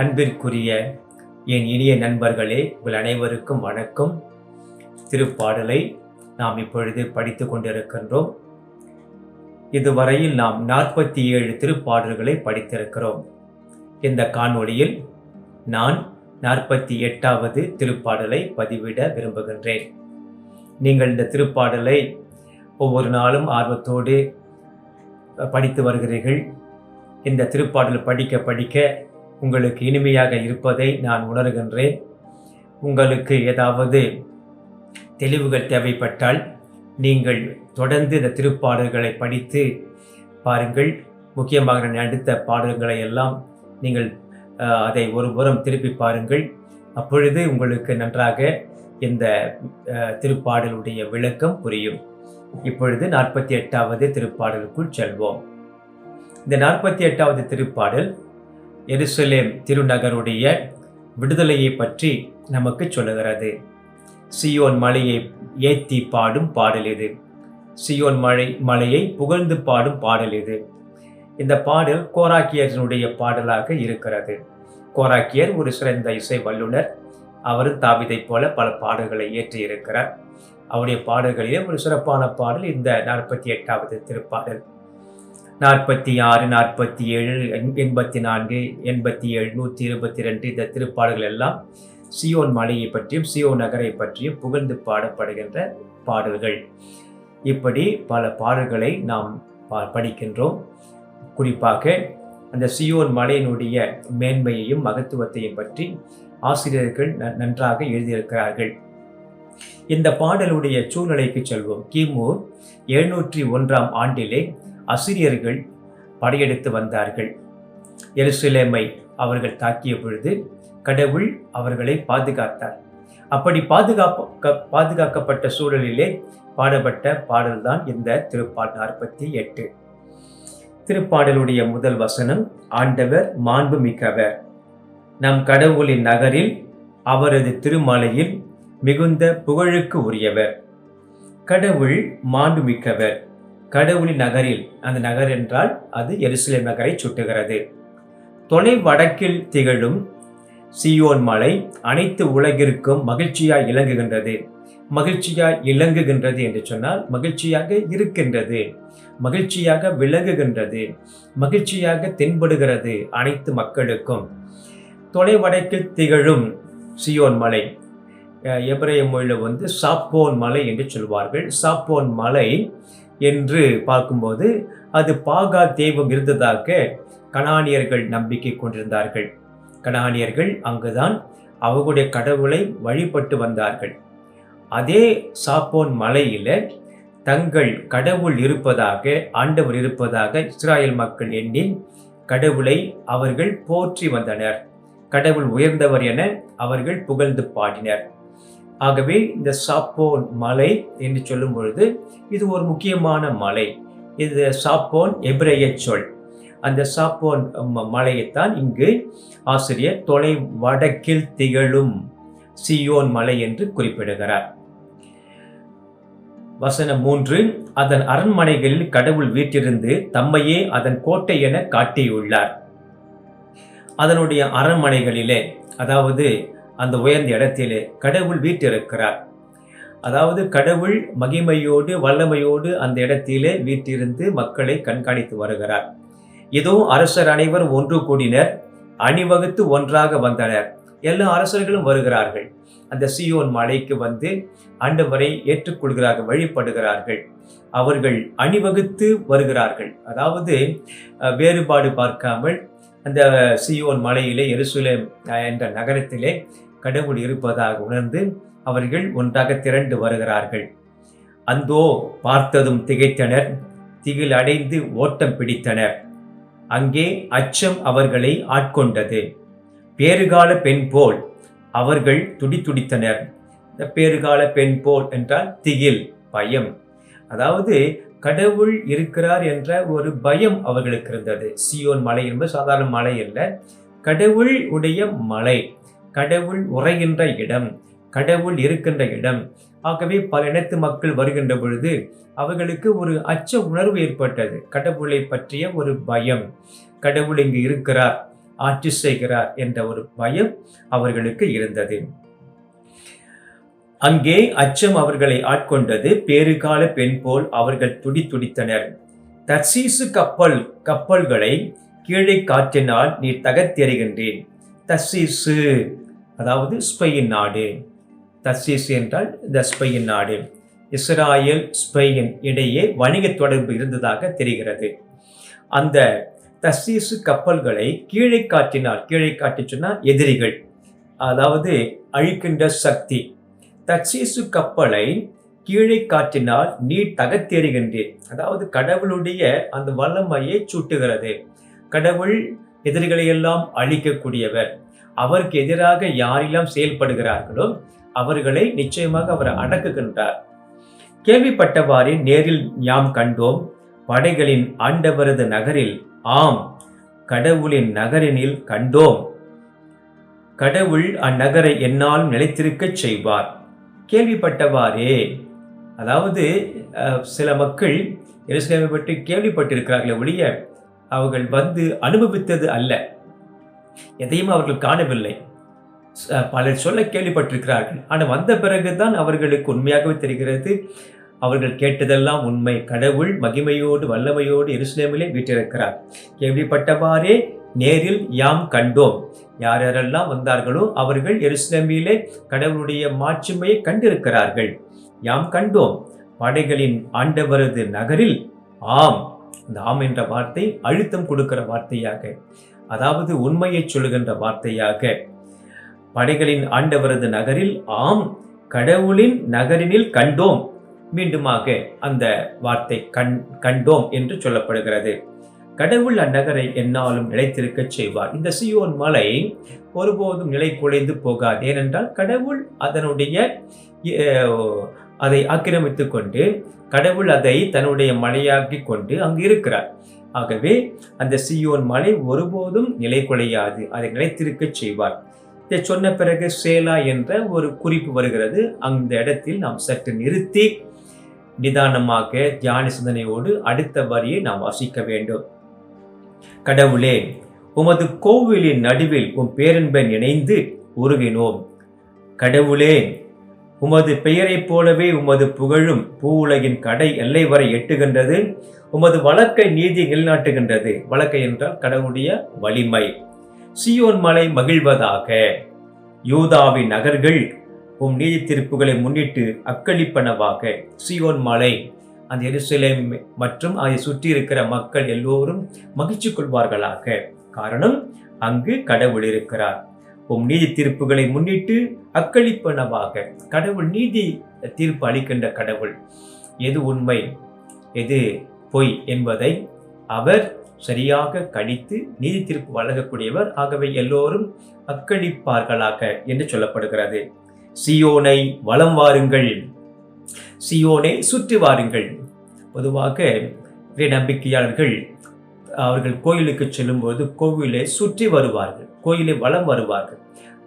அன்பிற்குரிய என் இனிய நண்பர்களே உங்கள் அனைவருக்கும் வணக்கம். திருப்பாடலை நாம் இப்பொழுது படித்து கொண்டிருக்கின்றோம். இதுவரையில் நாம் நாற்பத்தி ஏழு திருப்பாடல்களை படித்திருக்கிறோம். இந்த காணொளியில் நான் நாற்பத்தி எட்டாவது திருப்பாடலை பதிவிட விரும்புகின்றேன். நீங்கள் இந்த திருப்பாடலை ஒவ்வொரு நாளும் ஆர்வத்தோடு படித்து வருகிறீர்கள். இந்த திருப்பாடல் படிக்க படிக்க உங்களுக்கு இனிமையாக இருப்பதை நான் உணர்கின்றேன். உங்களுக்கு ஏதாவது தெளிவுகள் தேவைப்பட்டால் நீங்கள் தொடர்ந்து இந்த திருப்பாடல்களை படித்து பாருங்கள். முக்கியமாக நான் அடுத்த பாடல்களை எல்லாம் நீங்கள் அதை ஒரு புறம் திருப்பி பாருங்கள். அப்பொழுது உங்களுக்கு நன்றாக இந்த திருப்பாடலுடைய விளக்கம் புரியும். இப்பொழுது நாற்பத்தி எட்டாவது திருப்பாடலுக்குள் செல்வோம். இந்த நாற்பத்தி எட்டாவது திருப்பாடல் எருசலேம் திருநகருடைய விடுதலையை பற்றி நமக்கு சொல்லுகிறது. சியோன் மலையை ஏத்தி பாடும் பாடல் இது. சியோன் மலை மலையை புகழ்ந்து பாடும் பாடல் இது. இந்த பாடல் கோராக்கியரினுடைய பாடலாக இருக்கிறது. கோராக்கியர் ஒரு சிறந்த இசை வல்லுனர் அவரும் தாவிதை போல பல பாடல்களை இயற்றி இருக்கிறார் அவருடைய பாடல்களிலே ஒரு சிறப்பான பாடல் இந்த நாற்பத்தி எட்டாவது திருப்பாடல். நாற்பத்தி ஆறு நாற்பத்தி ஏழு எண்பத்தி நான்கு எண்பத்தி ஏழு நூற்றி இருபத்தி ரெண்டு இந்த திருப்பாடுகள் எல்லாம் சியோன் மலையை பற்றியும் சியோன் நகரை பற்றியும் புகழ்ந்து பாடப்படுகின்ற பாடல்கள். இப்படி பல பாடல்களை நாம் படிக்கின்றோம். குறிப்பாக அந்த சியோன் மலையினுடைய மேன்மையையும் மகத்துவத்தையும் பற்றி ஆசிரியர்கள் ந- நன்றாக எழுதியிருக்கிறார்கள். இந்த பாடலுடைய சூழ்நிலைக்கு செல்வோம். கிமு எழுநூற்றி ஒன்றாம் ஆண்டிலே அசிரியர்கள் படையெடுத்து வந்தார்கள். எருசலேமை அவர்கள் தாக்கிய பொழுது கடவுள் அவர்களை பாதுகாத்தார். அப்படி பாதுகாப்பு பாதுகாக்கப்பட்ட சூழலிலே பாடப்பட்ட பாடல்தான் இந்த திருப்பாடல் நாற்பத்தி எட்டு. திருப்பாடலுடைய முதல் வசனம் ஆண்டவர் மாண்பு மிக்கவர் நம் கடவுளின் நகரில் அவரது திருமலையில் மிகுந்த புகழுக்கு உரியவர். கடவுள் மாண்பு மிக்கவர் கடவுளின் நகரில் அந்த நகர் என்றால் அது எருசலேம் நகரை சுட்டுகிறது. தொலை வடக்கில் திகழும் சியோன் மலை அனைத்து உலகிற்கும் மகிழ்ச்சியாய் இலங்குகின்றது மகிழ்ச்சியாய் இலங்குகின்றது என்று சொன்னால் மகிழ்ச்சியாக இருக்கின்றது. மகிழ்ச்சியாக விளங்குகின்றது. மகிழ்ச்சியாக தென்படுகிறது அனைத்து மக்களுக்கும். தொலை வடக்கில் திகழும் சியோன் மலை அஹ், எபிரேய மொழியில் வந்து சாப்போன் மலை என்று சொல்வார்கள். சாப்போன் மலை என்று பார்க்கும்போது அது பாகா தெய்வம் இருந்ததாக கனானியர்கள் நம்பிக்கை கொண்டிருந்தார்கள். கனானியர்கள் அங்குதான் அவர்களுடைய கடவுளை வழிபட்டு வந்தார்கள். அதே சாப்போன் மலையில் தங்கள் கடவுள் இருப்பதாக ஆண்டவர் இருப்பதாக இஸ்ராயல் மக்கள் எண்ணி கடவுளை அவர்கள் போற்றி வந்தனர். கடவுள் உயர்ந்தவர் என அவர்கள் புகழ்ந்து பாடினர். ஆகவே இந்த சாப்போன் மலை என்று சொல்லும் பொழுது இது ஒரு முக்கியமான மலை. இது சாப்போன் எபிரேய சொல். அந்த சாப்போன் மலையைத்தான் இங்கு ஆசிரியர் தொலை வடக்கில் திகழும் சியோன் மலை என்று குறிப்பிடுகிறார். வசனம் மூன்று அதன் அரண்மனைகளில் கடவுள் வீட்டிருந்து தம்மையே அதன் கோட்டை என காட்டியுள்ளார். அதனுடைய அரண்மனைகளிலே அதாவது அந்த உயர்ந்த இடத்திலே கடவுள் வீட்டிருக்கிறார் அதாவது கடவுள் மகிமையோடு வல்லமையோடு அந்த இடத்திலே வீட்டிருந்து மக்களை கண்காணித்து வருகிறார். இதோ அரசர் அனைவரும் ஒன்று கூடினர் அணிவகுத்து ஒன்றாக வந்தனர். எல்லா அரசர்களும் வருகிறார்கள். அந்த சியோன் மலைக்கு வந்து ஆண்டவரை ஏற்றுக்கொள்கிறார்கள் வழிபடுகிறார்கள். அவர்கள் அணிவகுத்து வருகிறார்கள். அதாவது வேறுபாடு பார்க்காமல் அந்த சியோன் மலையிலே எருசுலேம் என்ற நகரத்திலே கடவுள் இருப்பதாக உணர்ந்து அவர்கள் ஒன்றாக திரண்டு வருகிறார்கள். அந்தோ பார்த்ததும் திகைத்தனர் திகில் அடைந்து ஓட்டம் பிடித்தனர். அங்கே அச்சம் அவர்களை ஆட்கொண்டது. பேறுகால பெண் போல் அவர்கள் துடித்துடித்தனர் இந்த பேறுகால பெண் போல் என்றால் திகில் பயம். அதாவது கடவுள் இருக்கிறார் என்ற ஒரு பயம் அவர்களுக்கு இருந்தது. சியோன் மலை என்பது சாதாரண மலை இல்லை கடவுள் உடைய மலை. கடவுள் உறைகின்ற இடம் கடவுள் இருக்கின்ற இடம். ஆகவே பல இனத்து மக்கள் வருகின்ற பொழுது அவர்களுக்கு ஒரு அச்ச உணர்வு ஏற்பட்டது. கடவுளை பற்றிய ஒரு பயம். கடவுள் இங்கு இருக்கிறார் ஆட்சி செய்கிறார் என்ற ஒரு பயம் அவர்களுக்கு இருந்தது. அங்கே அச்சம் அவர்களை ஆட்கொண்டது. பேறுகால பெண் போல் அவர்கள் துடி துடித்தனர். தர்சீசு கப்பல் கப்பல்களை கீழே காற்றினால் நீ தகர்த்தெறிகின்றேன். தர்சீசு அதாவது ஸ்பெயின் நாடு. தர்சீஸ் என்றால் இந்த ஸ்பெயின் நாடு. இஸ்ராயல் ஸ்பெயின் இடையே வணிக தொடர்பு இருந்ததாக தெரிகிறது. அந்த தர்சீசு கப்பல்களை கீழே காட்டினார். கீழே காட்டி சொன்னால் எதிரிகள். அதாவது அழிக்கின்ற சக்தி. தர்சீசு கப்பலை கீழே காற்றினால் நீர் தகத்தெறிகின்றேன். அதாவது கடவுளுடைய அந்த வல்லமையை சுட்டுகிறது. கடவுள் எதிரிகளை எல்லாம் அழிக்கக்கூடியவர். அவருக்கு எதிராக யாரெல்லாம் செயல்படுகிறார்களோ அவர்களை நிச்சயமாக அவர் அடக்குகின்றார். கேள்விப்பட்டவாறே நேரில் யாம் கண்டோம் படைகளின் ஆண்டவரது நகரில் ஆம் கடவுளின் நகரினில் கண்டோம். கடவுள் அந்நகரை என்னால் நிலைத்திருக்கச் செய்வார். கேள்விப்பட்டவாறே அதாவது சில மக்கள் எருசலேமை பற்றி கேள்விப்பட்டிருக்கிறார்களே ஒழிய அவர்கள் வந்து அனுபவித்தது அல்ல. எதையும் அவர்கள் காணவில்லை. பலர் சொல்ல கேள்விப்பட்டிருக்கிறார்கள். ஆனால் வந்த பிறகுதான் அவர்களுக்கு உண்மையாகவே தெரிகிறது. அவர்கள் கேட்டதெல்லாம் உண்மை. கடவுள் மகிமையோடு வல்லமையோடு எருசலேமிலே வீட்டிருக்கிறார் கேள்விப்பட்டவாறே நேரில் யாம் கண்டோம். யார் யாரெல்லாம் வந்தார்களோ அவர்கள் எருசலேமிலே கடவுளுடைய மாட்சிமையை கண்டிருக்கிறார்கள். யாம் கண்டோம். படைகளின் ஆண்டவரது நகரில் ஆம். இந்த ஆம் என்ற வார்த்தை அழுத்தம் கொடுக்கிற வார்த்தையாக அதாவது உண்மையை சொல்லுகின்ற வார்த்தையாக. படைகளின் ஆண்டவரது நகரில் ஆம் கடவுளின் நகரினில் கண்டோம் மீண்டுமாக அந்த வார்த்தை கண் கண்டோம் என்று சொல்லப்படுகிறது. கடவுள் அந்நகரை என்னாலும் நிலைத்திருக்கச் செய்வார். இந்த சியோன் மலை ஒருபோதும் நிலை குலைந்து போகாது. ஏனென்றால் கடவுள் அதனுடைய அதை ஆக்கிரமித்து கொண்டு கடவுள் அதை தன்னுடைய மலையாக்கி கொண்டு அங்கு இருக்கிறார். ஆகவே அந்த சியோன் மலை ஒருபோதும் நிலை குலையாது. அதை நிலைத்திருக்கச் செய்வார். இதை சொன்ன பிறகு சேலா என்ற ஒரு குறிப்பு வருகிறது. அந்த இடத்தில் நாம் சற்று நிறுத்தி நிதானமாக தியான சிந்தனையோடு அடுத்த வரியை நாம் வாசிக்க வேண்டும். கடவுளே உமது கோவிலின் நடுவில் உன் பேரன்பன் இணைந்து உருகினோம். கடவுளே உமது பெயரைப் போலவே உமது புகழும் பூ உலகின் கடை எல்லை வரை எட்டுகின்றது. உமது வழக்கை நீதி நிலைநாட்டுகின்றது. வழக்கை என்றால் கடவுளுடைய வலிமை. சியோன் மலை மகிழ்வதாக. யூதாவின் நகர்கள் உம் நீதி தீர்ப்புகளை முன்னிட்டு அக்களிப்பனவாக. சியோன் மலை அந்த எருசலேம் மற்றும் அதை சுற்றி இருக்கிற மக்கள் எல்லோரும் மகிழ்ச்சி கொள்வார்களாக. காரணம் அங்கு கடவுள் இருக்கிறார். உம் நீதி தீர்ப்புகளை முன்னிட்டு அக்களிப்பனவாக. கடவுள் நீதி தீர்ப்பு அளிக்கின்ற கடவுள். எது உண்மை எது பொய் என்பதை அவர் சரியாக கணித்து நீதி தீர்ப்பு வழங்கக்கூடியவர். ஆகவே எல்லோரும் அக்களிப்பார்களாக என்று சொல்லப்படுகிறது. சியோனை வலம் வாருங்கள். சியோனை சுற்றி வாருங்கள். பொதுவாக நம்பிக்கையாளர்கள் அவர்கள் கோயிலுக்கு செல்லும்போது கோவிலை சுற்றி வருவார்கள் கோயிலை வலம் வருவார்கள்.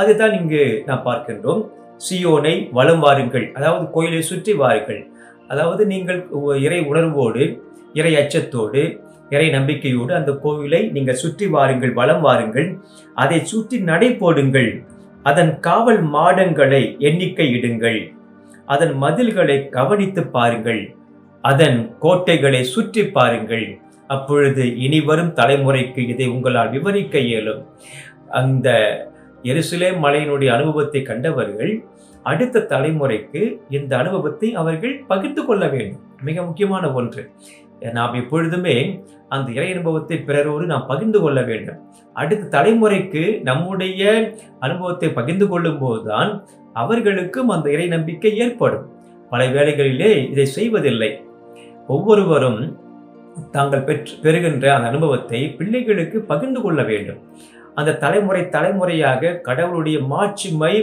அதுதான் இங்கு நாம் பார்க்கின்றோம். சியோனை வலம் வாருங்கள் அதாவது கோயிலை சுற்றி வாருங்கள். அதாவது நீங்கள் இறை உணர்வோடு இறை அச்சத்தோடு இறை நம்பிக்கையோடு அந்த கோவிலை நீங்கள் சுற்றி வாருங்கள் வலம் வாருங்கள். அதை சுற்றி நடை போடுங்கள். அதன் காவல் மாடங்களை எண்ணிக்கை இடுங்கள். அதன் மதில்களை கவனித்து பாருங்கள். அதன் கோட்டைகளை சுற்றி பாருங்கள். அப்பொழுது இனி வரும் தலைமுறைக்கு இதை உங்களால் விவரிக்க இயலும். அந்த எருசலேம் மலையினுடைய அனுபவத்தை கண்டவர்கள் அடுத்த தலைமுறைக்கு இந்த அனுபவத்தை அவர்கள் பகிர்ந்து கொள்ள வேண்டும். மிக முக்கியமான ஒன்று. நாம் எப்பொழுதுமே அந்த இறை அனுபவத்தை பிறரோடு நாம் பகிர்ந்து கொள்ள வேண்டும். அடுத்த தலைமுறைக்கு நம்முடைய அனுபவத்தை பகிர்ந்து கொள்ளும் போதுதான் அவர்களுக்கும் அந்த இறை நம்பிக்கை ஏற்படும். பல வேளைகளிலே இதை செய்வதில்லை. ஒவ்வொருவரும் தாங்கள் பெற்று பெறுகின்ற அந்த அனுபவத்தை பிள்ளைகளுக்கு பகிர்ந்து கொள்ள வேண்டும். அந்த தலைமுறை தலைமுறையாக கடவுளுடைய மாட்சிமை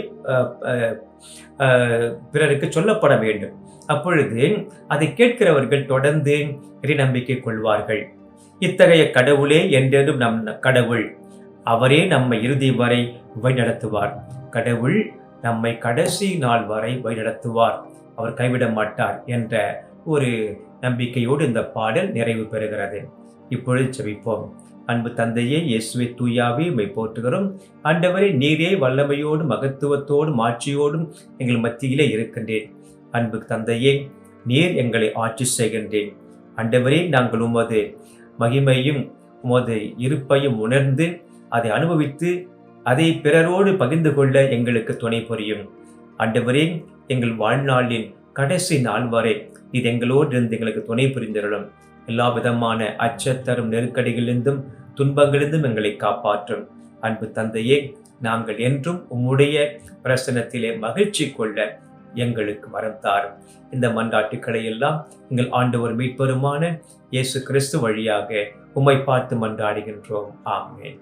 பிறருக்கு சொல்லப்பட வேண்டும். அப்பொழுது அதை கேட்கிறவர்கள் தொடர்ந்து இறை நம்பிக்கை கொள்வார்கள். இத்தகைய கடவுளே என்றென்றும் நம் கடவுள் அவரே நம்மை இறுதி வரை வழிநடத்துவார். கடவுள் நம்மை கடைசி நாள் வரை வழிநடத்துவார். அவர் கைவிட மாட்டார் என்ற ஒரு நம்பிக்கையோடு இந்த பாடல் நிறைவு பெறுகிறது. இப்பொழுது செபிப்போம் அன்பு தந்தையே இயேசுவை தூயாவே உம்மை போற்றுகிறோம். ஆண்டவரே நீரே வல்லமையோடும் மகத்துவத்தோடும் ஆட்சியோடும் எங்கள் மத்தியிலே இருக்கின்றேன் அன்பு தந்தையே நீர் எங்களை ஆட்சி செய்கின்றேன் ஆண்டவரே நாங்கள் உமது மகிமையும் உமது இருப்பையும் உணர்ந்து அதை அனுபவித்து அதை பிறரோடு பகிர்ந்து கொள்ள எங்களுக்கு துணை புரியும். ஆண்டவரே எங்கள் வாழ்நாளின் கடைசி நாள் வரை இது எங்களோடு இருந்து எங்களுக்கு துணை புரிந்திருளும். எல்லா விதமான அச்சத்தரும் நெருக்கடிகளிலிருந்தும் துன்பங்களிலிருந்தும் எங்களை காப்பாற்றும். அன்பு தந்தையே நாங்கள் என்றும் உம்முடைய பிரசனத்திலே மகிழ்ச்சி கொள்ள எங்களுக்கு வரம் தாரும் இந்த மன்றாட்டுக்களை எல்லாம் எங்கள் ஆண்டவர் மீட்பெருமான இயேசு கிறிஸ்து வழியாக உம்மை பார்த்து மன்றாடுகின்றோம். ஆமேன்.